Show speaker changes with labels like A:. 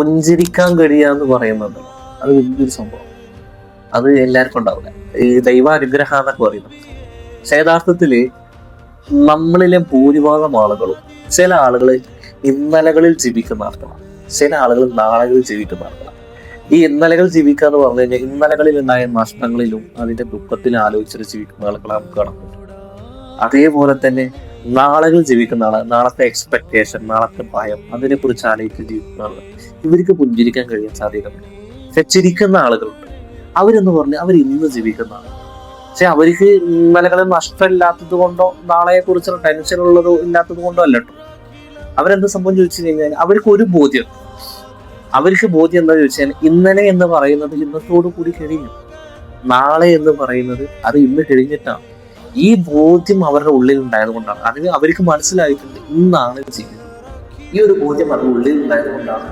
A: പുഞ്ചിരിക്കാൻ കഴിയുക എന്ന് പറയുന്നത് അത് വലിയൊരു സംഭവം. അത് എല്ലാവർക്കും ഉണ്ടാവില്ല. ഈ ദൈവാനുഗ്രഹം എന്നൊക്കെ പറയുന്നത്. പക്ഷെ യഥാർത്ഥത്തിൽ നമ്മളിലെ ഭൂരിഭാഗം ആളുകളും ചില ആളുകൾ ഇന്നലകളിൽ ജീവിക്കുന്ന ആളുകളാണ് ചില ആളുകൾ നാളകളിൽ ജീവിക്കുന്ന ആളുകളാണ് ഈ ഇന്നലകൾ ജീവിക്കുക എന്ന് പറഞ്ഞു കഴിഞ്ഞാൽ ഇന്നലകളിൽ ഉണ്ടായ നഷ്ടങ്ങളിലും അതിന്റെ ദുഃഖത്തിലും ആലോചിച്ചിട്ട് ജീവിക്കുന്ന ആളുകളെ നമുക്ക് കാണാൻ പറ്റും. അതേപോലെ തന്നെ നാളകൾ ജീവിക്കുന്ന ആൾ നാളത്തെ എക്സ്പെക്ടേഷൻ നാളത്തെ ഭയം അതിനെ കുറിച്ച് ആലോചിച്ച് ജീവിക്കുന്ന ആളുകൾ ഇവർക്ക് പുഞ്ചിരിക്കാൻ കഴിയാൻ സാധ്യതയുണ്ട്. പക്ഷെ ചിരിക്കുന്ന ആളുകളുണ്ട്. അവരെന്ന് പറഞ്ഞാൽ അവർ ഇന്ന് ജീവിക്കുന്ന ആളുകൾ പക്ഷെ അവർക്ക് ഇന്നലകളിൽ നഷ്ടമില്ലാത്തത് കൊണ്ടോ നാളെയെ കുറിച്ചുള്ള ടെൻഷൻ ഉള്ളതോ ഇല്ലാത്തത് കൊണ്ടോ അല്ല കേട്ടോ അവരെന്ത് സംഭവം ചോദിച്ചു കഴിഞ്ഞാൽ അവർക്ക് ഒരു ബോധ്യം. അവർക്ക് ബോധ്യം എന്താ ചോദിച്ചാൽ ഇന്നലെ എന്ന് പറയുന്നത് ഇന്നത്തോടു കൂടി കഴിഞ്ഞു. നാളെ എന്ന് പറയുന്നത് അത് ഇന്ന് കഴിഞ്ഞിട്ടാണ്. ഈ ബോധ്യം അവരുടെ ഉള്ളിൽ ഉണ്ടായത് കൊണ്ടാണ്. അതിന് അവർക്ക് മനസ്സിലായിട്ടുണ്ട് ഇന്നാണ് ജീവിതം ഈ ഒരു ബോധ്യം അവരുടെ ഉള്ളിൽ ഉണ്ടായത് കൊണ്ടാണ്